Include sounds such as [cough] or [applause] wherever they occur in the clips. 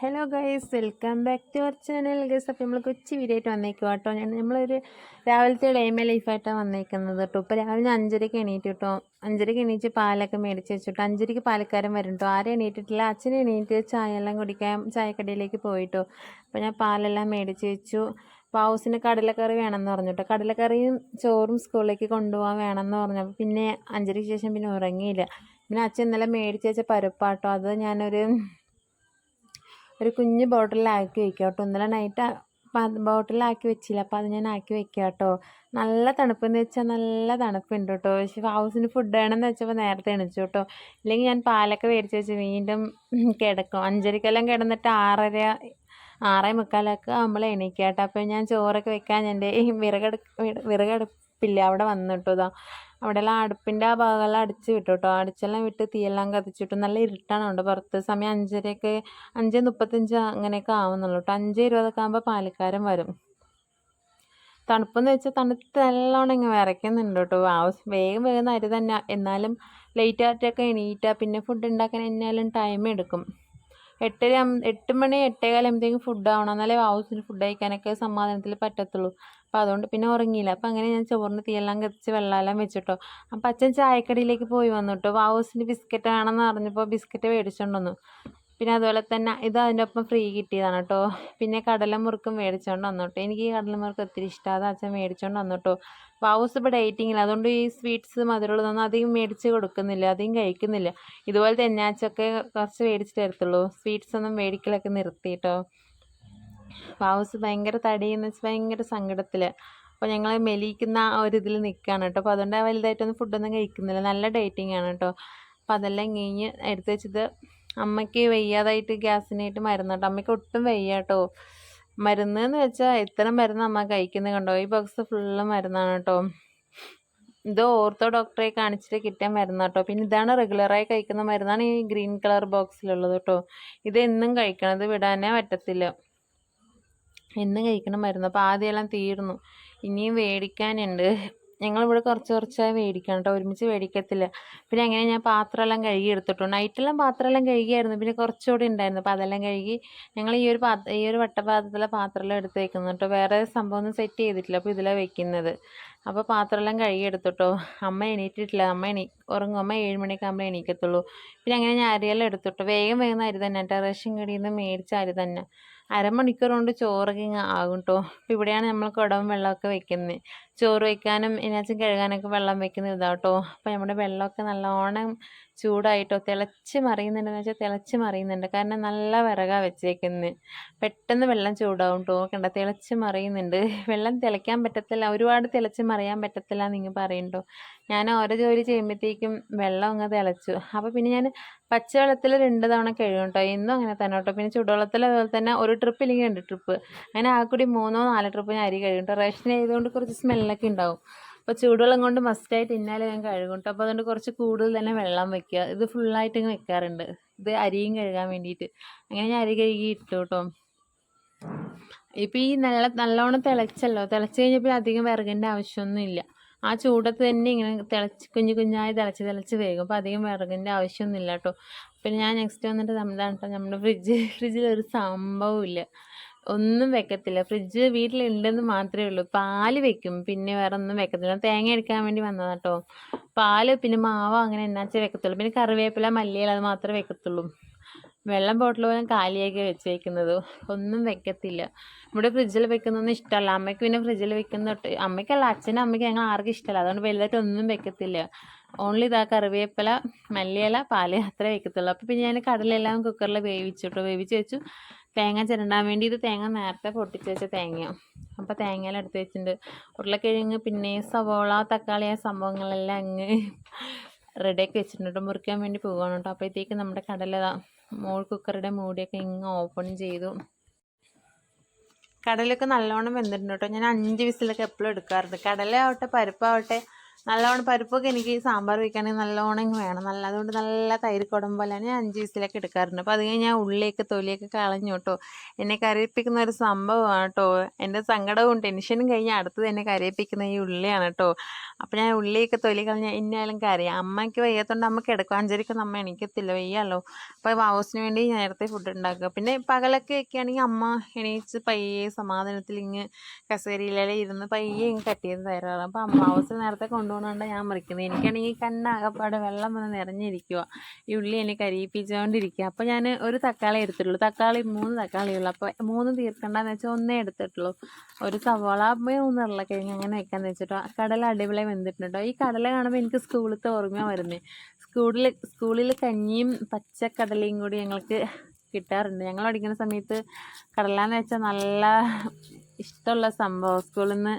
Hello guys welcome back to our channel guys അപ്പോൾ നമ്മൾ Kochi video വന്നേക്കും കേട്ടോ. ഞാൻ നമ്മളൊരു രാവിലത്തെ ഡേമ ലൈഫായിട്ടാണ് വന്നേക്കുന്നത് കേട്ടോ. ഇപ്പോൾ രാവിലെ ഞാൻ അഞ്ചരയ്ക്ക് എണീറ്റ് കേട്ടോ. അഞ്ചരയ്ക്ക് എണീറ്റ് പാലൊക്കെ മേടിച്ച് വെച്ചിട്ടോ. അഞ്ചരയ്ക്ക് പാലക്കാരൻ വരും കേട്ടോ. ആരും എണീറ്റിട്ടില്ല? അച്ഛൻ എണീറ്റ് ചായ എല്ലാം കുടിക്കാൻ ചായക്കടയിലേക്ക് പോയിട്ടോ. അപ്പോൾ ഞാൻ പാലെല്ലാം മേടിച്ച് വെച്ചു. പാവൂസിന് കടലക്കറി വേണമെന്ന് പറഞ്ഞു കേട്ടോ. കടലക്കറിയും ചോറും സ്കൂളിലേക്ക് കൊണ്ടുപോകാൻ വേണമെന്ന് പറഞ്ഞു. അപ്പോൾ പിന്നെ അഞ്ചരയ്ക്ക് ശേഷം പിന്നെ ഉറങ്ങിയില്ല. പിന്നെ അച്ഛൻ ഇന്നലെ മേടിച്ച് വെച്ച പരുപ്പാട്ടോ. അത് ഞാനൊരു ഒരു കുഞ്ഞ് ബോട്ടിലാക്കി വെക്കുക കേട്ടോ ഇന്നലെ നൈറ്റ് ബോട്ടിലാക്കി വെച്ചില്ല. അപ്പോൾ അത് ഞാൻ ആക്കി വെക്കുക കേട്ടോ നല്ല തണുപ്പെന്ന് വെച്ചാൽ നല്ല തണുപ്പുണ്ട് കേട്ടോ പക്ഷേ ഹൗസിന് ഫുഡ് വേണമെന്ന് വെച്ചപ്പോൾ നേരത്തെ എണിച്ചു കേട്ടോ ഇല്ലെങ്കിൽ ഞാൻ പാലൊക്കെ മേടിച്ച് വെച്ച് വീണ്ടും കിടക്കും. അഞ്ചരക്കെല്ലാം കിടന്നിട്ട് ആറര ആറേ മുക്കാലൊക്കെ നമ്മൾ എണീക്കുക കേട്ടോ അപ്പോൾ ഞാൻ ചോറൊക്കെ വെക്കാൻ എന്റെ വിറകട വിറകടുപ്പില്ല. അവിടെ വന്നിട്ടു ഇതാ. അവിടെയെല്ലാം അടുപ്പിന്റെ ആ ഭാഗമെല്ലാം അടിച്ച് വിട്ടു കേട്ടോ. അടിച്ചെല്ലാം വിട്ട് തീയെല്ലാം കത്തിച്ചിട്ടു നല്ല ഇരുട്ടാണ് ഉണ്ട് പുറത്ത് സമയം അഞ്ചരയൊക്കെ അഞ്ച് മുപ്പത്തഞ്ച് അങ്ങനെയൊക്കെ ആവുന്നുള്ളൂ കേട്ടോ. അഞ്ച് ഇരുപതൊക്കെ ആകുമ്പോൾ പാലക്കാരൻ വരും. തണുപ്പെന്ന് വെച്ചാൽ തണുത്ത് നല്ലോണം ഇങ്ങനെ വിറയ്ക്കുന്നുണ്ട് കേട്ടോ. വേഗം വേഗം അരി തന്നെ. എന്നാലും ലേറ്റ് ആയിട്ടൊക്കെ എണീറ്റാൽ പിന്നെ ഫുഡ് ഉണ്ടാക്കാൻ എന്നാലും ടൈം എടുക്കും. എട്ടര എട്ട് മണി എട്ടേകാലാകുമ്പോഴത്തേക്കും ഫുഡ് ആവണം. എന്നാലേ ഹൗസിന് ഫുഡ് കഴിക്കാനൊക്കെ സമാധാനത്തിൽ പറ്റത്തുള്ളൂ. അപ്പോൾ അതുകൊണ്ട് പിന്നെ ഉറങ്ങിയില്ല. അപ്പോൾ അങ്ങനെ ഞാൻ ചോറിന് തീയെല്ലാം കത്തിച്ച് വെള്ളമെല്ലാം വെച്ചിട്ടോ. അപ്പം അച്ഛൻ ചായക്കടയിലേക്ക് പോയി വന്നു കേട്ടോ വാവൂസിന് ബിസ്ക്കറ്റ് വേണമെന്ന് അറിഞ്ഞപ്പോൾ ബിസ്ക്കറ്റ് മേടിച്ചുകൊണ്ട് പിന്നെ അതുപോലെ തന്നെ ഇത് അതിന്റെ ഒപ്പം ഫ്രീ കിട്ടിയതാണ് കേട്ടോ. പിന്നെ കടലമുറുക്കും മേടിച്ചുകൊണ്ട് വന്നു കേട്ടോ എനിക്ക് ഈ കടലമുറുക്ക് ഒത്തിരി ഇഷ്ടമാണ് അത് അച്ഛൻ മേടിച്ചുകൊണ്ട് വന്നു കേട്ടോ വാവൂസ് ഇപ്പോൾ ഡേറ്റിങ്ങില്ല അതുകൊണ്ട് ഈ സ്വീറ്റ്സ് മധുരമുള്ളതൊന്നും അധികം മേടിച്ച് കൊടുക്കുന്നില്ല. അധികം കഴിക്കുന്നില്ല. തന്നെ അച്ചൊക്കെ കുറച്ച് മേടിച്ചിട്ട് തരത്തുള്ളൂ സ്വീറ്റ്സ് ഒന്നും മേടിക്കലൊക്കെ നിർത്തി കേട്ടോ. വാവൂസ് ഭയങ്കര തടിയെന്ന് വെച്ചാൽ ഭയങ്കര സങ്കടത്തിൽ അപ്പോൾ ഞങ്ങൾ മെലിക്കുന്ന ആ ഒരു ഇതിൽ നിൽക്കുകയാണ് കേട്ടോ. അപ്പോൾ അതുകൊണ്ട് വലുതായിട്ടൊന്നും ഫുഡൊന്നും കഴിക്കുന്നില്ല. നല്ല ഡേറ്റിംഗ് ആണ് കേട്ടോ. അപ്പോൾ അതെല്ലാം കഴിഞ്ഞ് എടുത്ത് വെച്ചത് അമ്മയ്ക്ക് വയ്യാതായിട്ട് ഗ്യാസിനായിട്ട് മരുന്ന് കേട്ടോ അമ്മയ്ക്ക് ഒട്ടും വയ്യ കേട്ടോ. മരുന്ന് എന്ന് വെച്ചാൽ എത്ര മരുന്ന് അമ്മ കഴിക്കുന്നത് കണ്ടോ? ഈ ബോക്സ് ഫുള്ള് മരുന്നാണ് കേട്ടോ. ഇത് ഓർത്തോ ഡോക്ടറെ കാണിച്ചിട്ട് കിട്ടിയ മരുന്ന് കേട്ടോ. പിന്നെ ഇതാണ് റെഗുലറായി കഴിക്കുന്ന മരുന്നാണ് ഈ ഗ്രീൻ കളർ ബോക്സിലുള്ളത് കേട്ടോ. ഇത് എന്നും കഴിക്കണം ഇത് വിടാനേ പറ്റത്തില്ല. എന്നും കഴിക്കണ മരുന്ന്. അപ്പോൾ ആദ്യമെല്ലാം തീർന്നു. ഇനിയും മേടിക്കാനുണ്ട് ഞങ്ങളിവിടെ കുറച്ച് കുറച്ചായി മേടിക്കണം കേട്ടോ ഒരുമിച്ച് മേടിക്കത്തില്ല. പിന്നെ അങ്ങനെ ഞാൻ പാത്രമെല്ലാം കഴുകി എടുത്തിട്ടു. നൈറ്റെല്ലാം പാത്രമെല്ലാം കഴുകിയായിരുന്നു. പിന്നെ കുറച്ചുകൂടി ഉണ്ടായിരുന്നു. അപ്പോൾ അതെല്ലാം കഴുകി ഞങ്ങൾ ഈ ഒരു പാത്ര ഈ ഒരു വട്ടപാത്രത്തിലെ പാത്രമെല്ലാം എടുത്ത് വെക്കുന്നു കേട്ടോ വേറെ സംഭവം ഒന്നും സെറ്റ് ചെയ്തിട്ടില്ല. അപ്പോൾ ഇതിലാണ് വെക്കുന്നത്. അപ്പോൾ പാത്രമെല്ലാം കഴുകിയെടുത്തിട്ടോ. അമ്മ എണീറ്റിട്ടില്ല. അമ്മ എണീ ഉറങ്ങും. അമ്മ ഏഴ് മണിയൊക്കെ എണീക്കത്തുള്ളൂ. പിന്നെ അങ്ങനെ ഞാൻ അരിയെല്ലാം എടുത്തിട്ടോ. വേഗം വേഗം അരി തന്നെ. കേട്ടോ റേഷൻ നിന്ന് മേടിച്ച അരി തന്നെ. അരമണിക്കൂർ കൊണ്ട് ചോറൊക്കെ ഇങ്ങ് ആകും കേട്ടോ അപ്പോൾ ഇവിടെയാണ് നമ്മൾ കുടവും വെള്ളമൊക്കെ വെക്കുന്നത് ചോറ് വയ്ക്കാനും ഇതിനകത്ത് കഴുകാനൊക്കെ വെള്ളം വെക്കുന്നത് ഇതാട്ടോ അപ്പോൾ നമ്മുടെ വെള്ളമൊക്കെ നല്ലോണം ചൂടായിട്ടോ തിളച്ച് മറിയുന്നുണ്ടെന്ന് വെച്ചാൽ തിളച്ച് മറിയുന്നുണ്ട്. കാരണം നല്ല വിറകാണ് വെച്ചേക്കുന്നത് പെട്ടെന്ന് വെള്ളം ചൂടാവും കേട്ടോ കണ്ട? തിളച്ച് മറിയുന്നുണ്ട്. [laughs] വെള്ളം തിളയ്ക്കാൻ പറ്റത്തില്ല. ഒരുപാട് തിളച്ച് മറിയാൻ പറ്റത്തില്ല നിങ്ങൾ പറയുന്നുണ്ടോ ഞാൻ ഓരോ ജോലി ചെയ്യുമ്പോഴത്തേക്കും വെള്ളം അങ്ങ് തിളച്ചു. അപ്പോൾ പിന്നെ ഞാൻ പച്ചവെള്ളത്തിൽ രണ്ട് തവണ കഴുകും കേട്ടോ എന്നും അങ്ങനെ തന്നെ കേട്ടോ പിന്നെ ചൂടുവെള്ളത്തിൽ അതുപോലെ തന്നെ ഒരു ട്രിപ്പ് ഇല്ലെങ്കിൽ രണ്ട് ട്രിപ്പ് അങ്ങനെ ആ കൂടി മൂന്നോ നാലോ ട്രിപ്പ് ഞാൻ അരി കഴുകും കേട്ടോ റേഷൻ ചെയ്തുകൊണ്ട് കുറച്ച് സ്മെല്ലൊക്കെ ഉണ്ടാവും. അപ്പോൾ ചൂടുവെള്ളം കൊണ്ട് മസ്റ്റായിട്ട് ഇന്നാലെ ഞാൻ കഴുകും കേട്ടോ അപ്പോൾ അതുകൊണ്ട് കുറച്ച് കൂടുതൽ തന്നെ വെള്ളം വെക്കുക. ഇത് ഫുള്ളായിട്ട് ഇങ്ങനെ വെക്കാറുണ്ട്. ഇത് അരിയും കഴുകാൻ വേണ്ടിയിട്ട്. അങ്ങനെ ഞാൻ അരി കഴുകി ഇട്ടു കേട്ടോ ഇപ്പോൾ ഈ നല്ല നല്ലോണം തിളച്ചല്ലോ. തിളച്ച് കഴിഞ്ഞപ്പോൾ അധികം വിറകിന്റെ ആവശ്യമൊന്നുമില്ല ആ ചൂടത്ത് തന്നെ ഇങ്ങനെ തിളച്ച് കുഞ്ഞു കുഞ്ഞായി തിളച്ച് തിളച്ച് വേഗം അപ്പോൾ അധികം വിറകിന്റെ ആവശ്യമൊന്നുമില്ല കേട്ടോ പിന്നെ ഞാൻ നെക്സ്റ്റ് വന്നിട്ട് നമ്മുടെ നമ്മുടെ ഫ്രിഡ്ജ് ഫ്രിഡ്ജിൽ ഒരു സംഭവമില്ല ഒന്നും വെക്കത്തില്ല. ഫ്രിഡ്ജ് വീട്ടിലുണ്ടെന്ന് മാത്രമേ ഉള്ളൂ. പാൽ വെക്കും. പിന്നെ വേറെ ഒന്നും വെക്കത്തില്ല. തേങ്ങ എടുക്കാൻ വേണ്ടി വന്നതാണ് കേട്ടോ പാൽ പിന്നെ മാവ് അങ്ങനെ എന്നാച്ചേ വെക്കത്തുള്ളൂ. പിന്നെ കറിവേപ്പില മല്ലിയില അത് മാത്രമേ വെക്കത്തുള്ളൂ. വെള്ളം ബോട്ടിൽ പോലും കാലിയാക്കി വെച്ചേക്കുന്നത്. ഒന്നും വെക്കത്തില്ല. ഇവിടെ ഫ്രിഡ്ജിൽ വെക്കുന്നൊന്നും ഇഷ്ടമല്ല. അമ്മയ്ക്ക് പിന്നെ ഫ്രിഡ്ജിൽ വെക്കുന്ന അമ്മയ്ക്കല്ല അച്ഛനും അമ്മയ്ക്ക് ഞങ്ങൾ ആർക്കും ഇഷ്ടമല്ല. അതുകൊണ്ട് വലുതായിട്ട് ഒന്നും വെക്കത്തില്ല. ഓൺലി ഇതാ കറിവേപ്പില മല്ലിയില പാൽ അത്രേ വെക്കത്തുള്ളൂ. അപ്പോൾ പിന്നെ ഞാൻ കടലെല്ലാം കുക്കറിൽ വേവിച്ചിട്ടു. വേവിച്ച് വെച്ചു. തേങ്ങ ചിരണ്ടാൻ വേണ്ടി ഇത് തേങ്ങ നേരത്തെ പൊട്ടിച്ച് വെച്ച തേങ്ങ അപ്പോൾ തേങ്ങയെല്ലാം എടുത്ത് വെച്ചിട്ടുണ്ട്. ഉരുളക്കിഴങ്ങ് പിന്നെ സവോള തക്കാളി ആ സംഭവങ്ങളെല്ലാം അങ്ങ് റെഡിയാക്കി വെച്ചിട്ടുണ്ട്. മുറിക്കാൻ വേണ്ടി പോവുകയാണ് കേട്ടോ. അപ്പോഴത്തേക്ക് നമ്മുടെ കടല മോൾ കുക്കറുടെ മൂടിയൊക്കെ ഇങ്ങ് ഓപ്പൺ ചെയ്തു. കടലൊക്കെ നല്ലോണം വെന്തിട്ടുണ്ട് കേട്ടോ. ഞാൻ അഞ്ച് വിസിലൊക്കെ എപ്പോഴും എടുക്കാറുണ്ട്. കടല ആവട്ടെ പരിപ്പാവട്ടെ നല്ലോണം പരിപ്പൊക്കെ എനിക്ക് സാമ്പാർ വയ്ക്കുകയാണെങ്കിൽ നല്ലോണം വേണം. നല്ല അതുകൊണ്ട് നല്ല തൈര് കുടം പോലെയാണ് ഞാൻ അഞ്ച് വയസ്സിലൊക്കെ എടുക്കാറുണ്ട്. അപ്പോൾ അത് കഴിഞ്ഞ് ഞാൻ ഉള്ളിയൊക്കെ തൊലിയൊക്കെ കളഞ്ഞു കേട്ടോ. എന്നെ കരയിപ്പിക്കുന്ന ഒരു സംഭവമാണ് കേട്ടോ. എന്റെ സങ്കടവും ടെൻഷനും കഴിഞ്ഞ് അടുത്തത് എന്നെ കരയിപ്പിക്കുന്ന ഈ ഉള്ളിയാണ് കേട്ടോ. അപ്പോൾ ഞാൻ ഉള്ളിയൊക്കെ തൊലി കളഞ്ഞാൽ എന്നായാലും കരയാം. അമ്മയ്ക്ക് വയ്യാത്തതുകൊണ്ട് അമ്മ കിടക്കും അഞ്ചരയ്ക്കൊന്നും അമ്മ എണീക്കത്തില്ല. വയ്യാലോ. അപ്പോൾ വാവസിന് വേണ്ടി നേരത്തെ ഫുഡ് ഉണ്ടാക്കുക. പിന്നെ പകലൊക്കെ വെക്കുകയാണെങ്കിൽ അമ്മ എണീച്ച് പയ്യെ സമാധാനത്തിൽ ഇങ്ങ് കസേരയിലെ ഇരുന്ന് പയ്യെ ഇങ്ങ് കട്ട് ചെയ്ത് തരാറ്. അപ്പോൾ അമ്മ വാവസിന് നേരത്തെ കൊണ്ടുപോകുന്നതുകൊണ്ട് ഞാൻ മുറിക്കുന്നത്. എനിക്കാണെങ്കിൽ കണ്ണാകപ്പാട് വെള്ളം വന്ന് നിറഞ്ഞിരിക്കുക ഈ ഉള്ളി എന്നെ കരിയിപ്പിച്ചുകൊണ്ടിരിക്കുക അപ്പോൾ ഞാൻ ഒരു തക്കാളി എടുത്തിട്ടുള്ളൂ. തക്കാളി മൂന്ന് തക്കാളി ഉള്ളു. അപ്പോൾ മൂന്ന് തീർക്കണ്ടെന്ന് വെച്ചാൽ ഒന്നേ എടുത്തിട്ടുള്ളൂ. ഒരു സവാള മൂന്ന് ഉരുളക്കിഴങ്ങ് അങ്ങനെ വെക്കാന്ന് വെച്ചിട്ടോ കടല അടിപൊളി വെന്തിട്ടുണ്ടോ? ഈ കടല കാണുമ്പോൾ എനിക്ക് സ്കൂളിലത്തെ ഓർമ്മ വരുന്നത് സ്കൂളിൽ സ്കൂളിൽ കഞ്ഞിയും പച്ചക്കടലയും കൂടി ഞങ്ങൾക്ക് കിട്ടാറുണ്ട്. ഞങ്ങൾ പഠിക്കുന്ന സമയത്ത് കടലാന്ന് വെച്ചാൽ നല്ല ഇഷ്ടമുള്ള സംഭവം. സ്കൂളിൽ നിന്ന്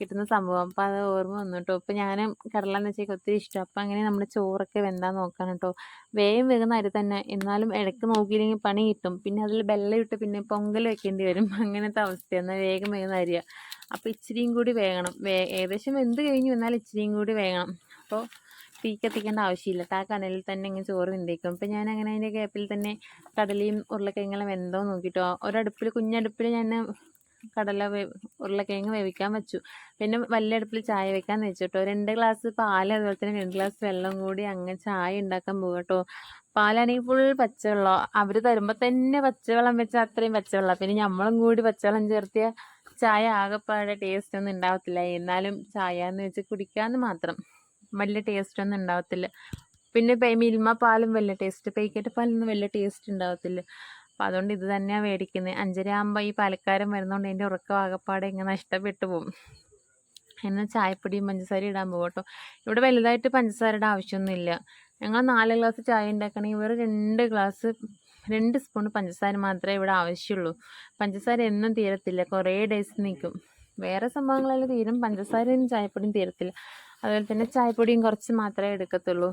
കിട്ടുന്ന സംഭവം. അപ്പോൾ അത് ഓർമ്മ വന്നു കേട്ടോ ഇപ്പോൾ ഞാനും കടലാന്ന് വെച്ചാൽ ഒത്തിരി ഇഷ്ടം. അപ്പോൾ അങ്ങനെ നമ്മൾ ചോറൊക്കെ വെന്താൻ നോക്കണം കേട്ടോ വേഗം വേഗം അരി തന്നെ. എന്നാലും ഇടയ്ക്ക് നോക്കിയില്ലെങ്കിൽ പണി കിട്ടും. പിന്നെ അതിൽ വെള്ളമിട്ട് പിന്നെ പൊങ്കൽ വെക്കേണ്ടി വരും. [laughs] അങ്ങനത്തെ അവസ്ഥയാണ് വേഗം വേഗം അരിയുക അപ്പോൾ ഇച്ചിരിയും കൂടി വേകണം. വേ ഏകദേശം വെന്ത് കഴിഞ്ഞു. എന്നാൽ ഇച്ചിരിയും കൂടി വേകണം. അപ്പോൾ തീ കത്തിക്കേണ്ട ആവശ്യമില്ല. ആ കനലിൽ തന്നെ ഇങ്ങനെ ചോറ് വെന്തേക്കും അപ്പം ഞാൻ അങ്ങനെ അതിന്റെ ഗ്യാപ്പിൽ തന്നെ കടലയും ഉരുളക്കിഴങ്ങെല്ലാം വെന്തോ നോക്കിട്ടോ. ഒരടുപ്പിൽ കുഞ്ഞടുപ്പിൽ ഞാൻ കടല ഉരുളക്കിഴങ്ങ് വേവിക്കാൻ വെച്ചു. പിന്നെ വലിയ അടുപ്പിൽ ചായ വെക്കാൻ വെച്ചിട്ടോ രണ്ട് ഗ്ലാസ് പാൽ അതുപോലെ തന്നെ രണ്ട് ഗ്ലാസ് വെള്ളം കൂടി അങ്ങനെ ചായ ഉണ്ടാക്കാൻ പോകും കേട്ടോ. പാലാണെങ്കിൽ ഫുൾ പച്ചവെള്ളം അവർ തരുമ്പോൾ തന്നെ പച്ചവെള്ളം വെച്ചാൽ അത്രയും പച്ചവെള്ളം പിന്നെ നമ്മളും കൂടി പച്ചവെള്ളം ചേർത്തിയ ചായ ആകെപ്പാടെ ടേസ്റ്റ് ഒന്നും ഉണ്ടാവത്തില്ല. എന്നാലും ചായ എന്ന് വെച്ച് കുടിക്കാമെന്ന് മാത്രം. വലിയ ടേസ്റ്റ് ഒന്നും ഉണ്ടാവത്തില്ല. പിന്നെ മിൽമ പാലും വലിയ ടേസ്റ്റ് പാക്കറ്റ് പാലൊന്നും വലിയ ടേസ്റ്റ് ഉണ്ടാവത്തില്ല. അപ്പം അതുകൊണ്ട് ഇത് തന്നെയാണ് മേടിക്കുന്നത് അഞ്ചര ആകുമ്പോൾ ഈ പാലക്കാരൻ വരുന്നതുകൊണ്ട് എന്റെ ഉറക്കം ആകപ്പാടെ ഇങ്ങനെ നഷ്ടപ്പെട്ടു പോകും എന്നാൽ ചായപ്പൊടിയും പഞ്ചസാര ഇടാൻ പോകും കേട്ടോ. ഇവിടെ വലുതായിട്ട് പഞ്ചസാരയുടെ ആവശ്യമൊന്നുമില്ല ഞങ്ങൾ നാല് ഗ്ലാസ് ചായ ഉണ്ടാക്കണമെങ്കിൽ ഇവർ രണ്ട് ഗ്ലാസ് രണ്ട് സ്പൂൺ പഞ്ചസാര മാത്രമേ ഇവിടെ ആവശ്യമുള്ളൂ പഞ്ചസാര എന്നും തീരത്തില്ല കുറേ ഡേയ്സ് നിൽക്കും വേറെ സംഭവങ്ങളെല്ലാം തീരും പഞ്ചസാരയും ചായപ്പൊടിയും തീരത്തില്ല. അതുപോലെ തന്നെ ചായപ്പൊടിയും കുറച്ച് മാത്രമേ എടുക്കത്തുള്ളൂ.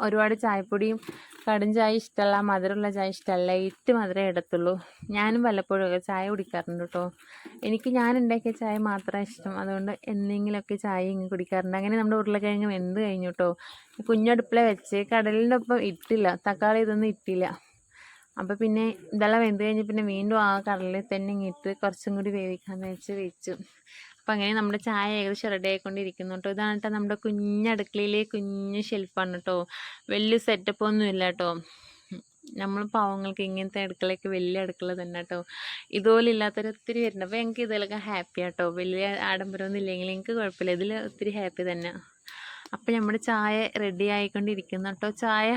ഒരുപാട് ചായപ്പൊടിയും കടും ചായ ഇഷ്ടമല്ല മധുരമുള്ള ചായ ഇഷ്ടമല്ല ഇട്ട് മധുരമേ ഇടത്തുള്ളൂ. ഞാനും വല്ലപ്പോഴും ചായ കുടിക്കാറുണ്ട് കേട്ടോ. എനിക്ക് ഞാൻ ഉണ്ടാക്കിയ ചായ മാത്രമേ ഇഷ്ടം. അതുകൊണ്ട് എന്തെങ്കിലുമൊക്കെ ചായ ഇങ്ങനെ കുടിക്കാറുണ്ട്. അങ്ങനെ നമ്മുടെ ഉരുളക്കിഴങ്ങ് വെന്ത് കഴിഞ്ഞു കേട്ടോ. കുഞ്ഞടുപ്പിലെ വെച്ച് കടലിന്റെ ഒപ്പം ഇട്ടില്ല. തക്കാളി ഇതൊന്നും ഇട്ടില്ല. അപ്പോൾ പിന്നെ ഇതെല്ലാം വെന്ത് കഴിഞ്ഞ് പിന്നെ വീണ്ടും ആ കടലിൽ തന്നെ ഇട്ട് കുറച്ചും കൂടി വേവിക്കാമെന്ന് വെച്ച് വെച്ചു. അപ്പം അങ്ങനെ നമ്മുടെ ചായ ഏകദേശം റെഡി ആയിക്കൊണ്ടിരിക്കുന്നു കേട്ടോ ഇതാണ് കേട്ടോ നമ്മുടെ കുഞ്ഞടുക്കളയിലെ കുഞ്ഞ് ഷെൽഫാണ് കേട്ടോ വലിയ സെറ്റപ്പ് ഒന്നും ഇല്ല കേട്ടോ നമ്മൾ പാവങ്ങൾക്ക് ഇങ്ങനത്തെ അടുക്കളയൊക്കെ വലിയ അടുക്കള തന്നെ കേട്ടോ ഇതുപോലെ ഇല്ലാത്തൊരു ഒത്തിരി വരുന്നുണ്ട് അപ്പോൾ എനിക്ക് ഇതിലൊക്കെ ഹാപ്പി ആട്ടോ വലിയ ആഡംബരമൊന്നും ഇല്ലെങ്കിൽ എനിക്ക് കുഴപ്പമില്ല. ഇതിൽ ഒത്തിരി ഹാപ്പി തന്നെ. അപ്പം നമ്മുടെ ചായ റെഡി ആയിക്കൊണ്ടിരിക്കുന്നു കേട്ടോ ചായ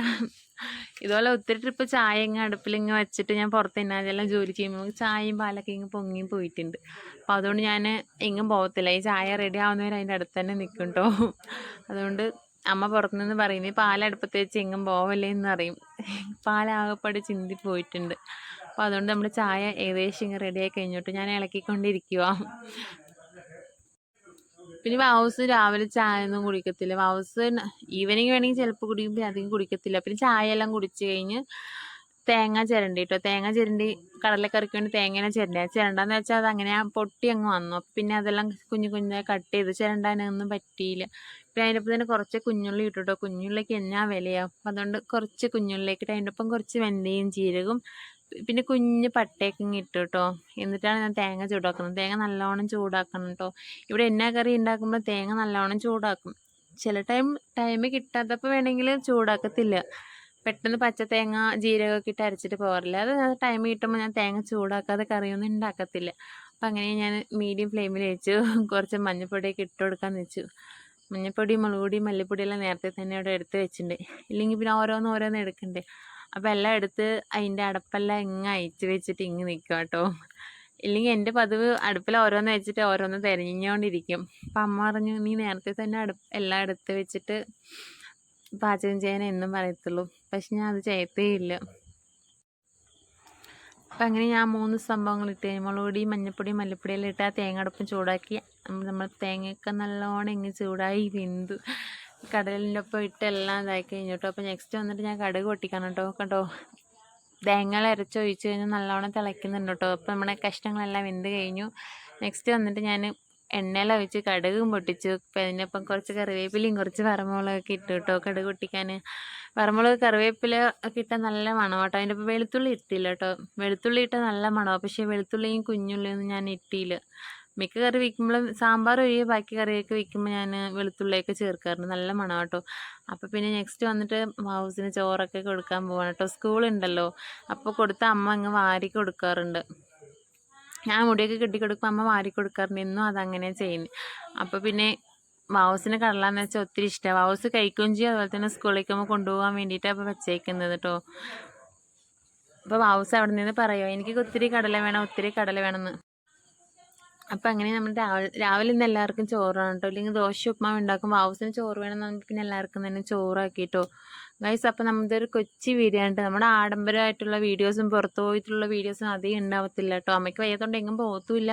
ഇതുപോലെ ഒത്തിരി ട്രിപ്പ് ചായ ഇങ്ങ് അടുപ്പിൽ ഇങ്ങ് വെച്ചിട്ട് ഞാൻ പുറത്ത് എന്നാതെല്ലാം ജോലി ചെയ്യുമ്പോൾ ചായയും പാലൊക്കെ ഇങ്ങ് പൊങ്ങിയും പോയിട്ടുണ്ട്. അപ്പോൾ അതുകൊണ്ട് ഞാൻ എങ്ങും പോകത്തില്ല ഈ ചായ റെഡി ആവുന്നവർ അതിന്റെ അടുത്ത് തന്നെ നിൽക്കും കേട്ടോ അതുകൊണ്ട് അമ്മ പുറത്തുനിന്ന് പറയുന്നത് പാലടുപ്പത്ത് വെച്ച് എങ്ങും പോവല്ലേ എന്ന് അറിയും പാലാകപ്പാട് ചിന്തി പോയിട്ടുണ്ട്. അപ്പോൾ അതുകൊണ്ട് നമ്മുടെ ചായ ഏകദേശം ഇങ്ങ് റെഡിയായി കഴിഞ്ഞിട്ട് ഞാൻ ഇളക്കിക്കൊണ്ടിരിക്കുക പിന്നെ വാവൂസ് രാവിലെ ചായ ഒന്നും കുടിക്കത്തില്ല. വാവൂസ് ഈവനിങ് വേണമെങ്കിൽ ചിലപ്പോൾ കുടിക്കും പിന്നെ അധികം കുടിക്കത്തില്ല. പിന്നെ ചായ എല്ലാം കുടിച്ച് കഴിഞ്ഞ് തേങ്ങ ചിരണ്ടി കേട്ടോ തേങ്ങ ചിരണ്ടി കടലക്കറിക്ക് വേണ്ടി തേങ്ങേനെ ചിരണ്ടി. ചിരണ്ടാന്ന് വെച്ചാൽ അത് അങ്ങനെ പൊട്ടി അങ്ങ് വന്നു. പിന്നെ അതെല്ലാം കുഞ്ഞു കുഞ്ഞായി കട്ട് ചെയ്ത് ചിരണ്ടാനൊന്നും പറ്റിയില്ല. പിന്നെ അതിന്റെ ഒപ്പം തന്നെ കുറച്ച് കുഞ്ഞുള്ളി ഇട്ടു കേട്ടോ കുഞ്ഞുള്ളിക്ക് എന്നാ വിലയാണ് അപ്പം അതുകൊണ്ട് കുറച്ച് കുഞ്ഞുള്ളിലേക്ക് അതിന്റെ ഒപ്പം കുറച്ച് വെന്തയും ജീരകവും പിന്നെ കുഞ്ഞ് പട്ടയൊക്കെ ഇട്ടു കേട്ടോ എന്നിട്ടാണ് ഞാൻ തേങ്ങ ചൂടാക്കുന്നത്. തേങ്ങ നല്ലോണം ചൂടാക്കണം കേട്ടോ ഇവിടെ എന്നാ കറി ഉണ്ടാക്കുമ്പോൾ തേങ്ങ നല്ലോണം ചൂടാക്കും. ചില ടൈം ടൈം കിട്ടാത്തപ്പോൾ വേണമെങ്കിൽ ചൂടാക്കത്തില്ല. പെട്ടെന്ന് പച്ച തേങ്ങ ജീരകമൊക്കെ ഇട്ട് അരച്ചിട്ട് പോകാറില്ല. അത് ടൈം കിട്ടുമ്പോൾ ഞാൻ തേങ്ങ ചൂടാക്കാതെ കറിയൊന്നും ഉണ്ടാക്കത്തില്ല അപ്പം അങ്ങനെ ഞാൻ മീഡിയം ഫ്ലെയിമിൽ വെച്ചു. കുറച്ച് മഞ്ഞൾപ്പൊടിയൊക്കെ ഇട്ട് കൊടുക്കാമെന്ന് വെച്ചു. മഞ്ഞൾപ്പൊടി മുളകുപൊടി മല്ലിപ്പൊടിയെല്ലാം നേരത്തെ തന്നെ അവിടെ എടുത്ത് വെച്ചിട്ടുണ്ട്. ഇല്ലെങ്കിൽ പിന്നെ ഓരോന്ന് ഓരോന്ന് എടുക്കണ്ടേ. അപ്പോൾ എല്ലാം എടുത്ത് അതിന്റെ അടപ്പെല്ലാം ഇങ്ങ് അയച്ചു വെച്ചിട്ട് ഇങ്ങ് നിൽക്കുക കേട്ടോ ഇല്ലെങ്കിൽ എന്റെ പതിവ് അടുപ്പിൽ ഓരോന്ന് വെച്ചിട്ട് ഓരോന്ന് തിരഞ്ഞുകൊണ്ടിരിക്കും അപ്പം അമ്മ പറഞ്ഞു നീ നേരത്തെ തന്നെ അടുപ്പ് എല്ലാം എടുത്ത് വെച്ചിട്ട് പാചകം ചെയ്യാൻ എന്നും പറയത്തുള്ളൂ. പക്ഷെ ഞാൻ അത് ചെയ്യത്തേ ഇല്ല. അപ്പം അങ്ങനെ ഞാൻ മൂന്ന് സംഭവങ്ങൾ ഇട്ട് മുളകുപൊടി മഞ്ഞപ്പൊടി മല്ലിപ്പൊടിയെല്ലാം ഇട്ട് ആ തേങ്ങ അടുപ്പം ചൂടാക്കി. നമ്മൾ തേങ്ങയൊക്കെ നല്ലോണം ഇങ്ങ് ചൂടായി വെന്തു. കടലിന്റെ ഒപ്പം ഇട്ട് എല്ലാം ഇതാക്കി കഴിഞ്ഞു അപ്പോൾ നെക്സ്റ്റ് വന്നിട്ട് ഞാൻ കടുക് പൊട്ടിക്കണം കേട്ടോ കേട്ടോ തേങ്ങ അരച്ചൊഴിച്ച് കഴിഞ്ഞാൽ നല്ലോണം തിളയ്ക്കുന്നുണ്ട് കേട്ടോ അപ്പോൾ നമ്മുടെ കഷ്ണങ്ങളെല്ലാം വെന്ത് കഴിഞ്ഞു. നെക്സ്റ്റ് വന്നിട്ട് ഞാൻ എണ്ണയിൽ വെച്ച് കടുകും പൊട്ടിച്ചു. അതിനൊപ്പം കുറച്ച് കറിവേപ്പിലയും കുറച്ച് വറമുളകൊക്കെ ഇട്ടു കേട്ടോ കടുക് പൊട്ടിക്കാൻ വറമുളക് കറിവേപ്പില ഒക്കെ ഇട്ടാൽ നല്ല മണം കേട്ടോ അതിന്റെ ഒപ്പം വെളുത്തുള്ളി ഇട്ടില്ല കേട്ടോ. വെളുത്തുള്ളി ഇട്ടാൽ നല്ല മണമാണ് പക്ഷേ വെളുത്തുള്ളിയും കുഞ്ഞുള്ളിയൊന്നും ഞാൻ ഇട്ടില്ല. മിക്ക കറി വയ്ക്കുമ്പോഴും സാമ്പാർ ഒഴികെ ബാക്കി കറിയൊക്കെ വെക്കുമ്പോൾ ഞാൻ വെളുത്തുള്ളിയൊക്കെ ചേർക്കാറുണ്ട്. നല്ല മണം കേട്ടോ അപ്പോൾ പിന്നെ നെക്സ്റ്റ് വന്നിട്ട് ഹൗസിന് ചോറൊക്കെ കൊടുക്കാൻ പോവാണ് കേട്ടോ സ്കൂളുണ്ടല്ലോ. അപ്പോൾ കൊടുത്ത അമ്മ അങ്ങ് വാരി കൊടുക്കാറുണ്ട്. ഞാൻ മുടിയൊക്കെ കെട്ടി കൊടുക്കുമ്പോൾ അമ്മ വാരി കൊടുക്കാറുണ്ട്. ഇന്നും അതങ്ങനെ ചെയ്യുന്നത് അപ്പോൾ പിന്നെ വൗസിന് കടലാന്ന് വെച്ചാൽ ഒത്തിരി ഇഷ്ടമാണ് വൗസ് കഴിക്കുകയും ചെയ്യും. അതുപോലെ തന്നെ സ്കൂളിലേക്ക് നമ്മൾ കൊണ്ടുപോകാൻ വേണ്ടിയിട്ടാണ് അപ്പോൾ വെച്ചേക്കുന്നത് കേട്ടോ അപ്പോൾ വൗസ് അവിടെ നിന്ന് പറയുമോ എനിക്ക് ഒത്തിരി കടല വേണം ഒത്തിരി കടല വേണമെന്ന് അപ്പം അങ്ങനെ നമ്മൾ രാവിലെ ഇന്ന് എല്ലാവർക്കും ചോറാണ് കേട്ടോ അല്ലെങ്കിൽ ദോശ ഉപ്മാവ് ഉണ്ടാക്കും ആവശ്യത്തിന് ചോറ് വേണം നമുക്ക് പിന്നെ എല്ലാവർക്കും തന്നെ ചോറാക്കിട്ടോ. ഗൈസ് അപ്പം നമ്മുടെ ഒരു കൊച്ചി വീഡിയോ ആണ് നമ്മുടെ ആഡംബരമായിട്ടുള്ള വീഡിയോസും പുറത്തു പോയിട്ടുള്ള വീഡിയോസും അധികം ഉണ്ടാവത്തില്ല കേട്ടോ അമ്മയ്ക്ക് വയ്യാത്തതുകൊണ്ട് എങ്ങും പോകത്തുമില്ല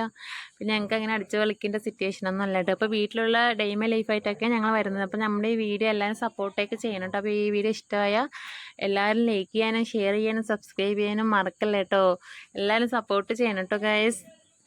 പിന്നെ ഞങ്ങൾക്ക് അങ്ങനെ അടിച്ചു കളിക്കേണ്ട സിറ്റുവേഷൻ ഒന്നും അല്ല കേട്ടോ അപ്പോൾ വീട്ടിലുള്ള ഡെയിമ ലൈഫായിട്ടൊക്കെ ഞങ്ങൾ വരുന്നത്. അപ്പോൾ നമ്മുടെ ഈ വീഡിയോ എല്ലാവരും സപ്പോർട്ടൊക്കെ ചെയ്യണം കേട്ടോ അപ്പോൾ ഈ വീഡിയോ ഇഷ്ടമായ എല്ലാവരും ലൈക്ക് ചെയ്യാനും ഷെയർ ചെയ്യാനും സബ്സ്ക്രൈബ് ചെയ്യാനും മറക്കല്ല കേട്ടോ എല്ലാവരും സപ്പോർട്ട് ചെയ്യണം കേട്ടോ guys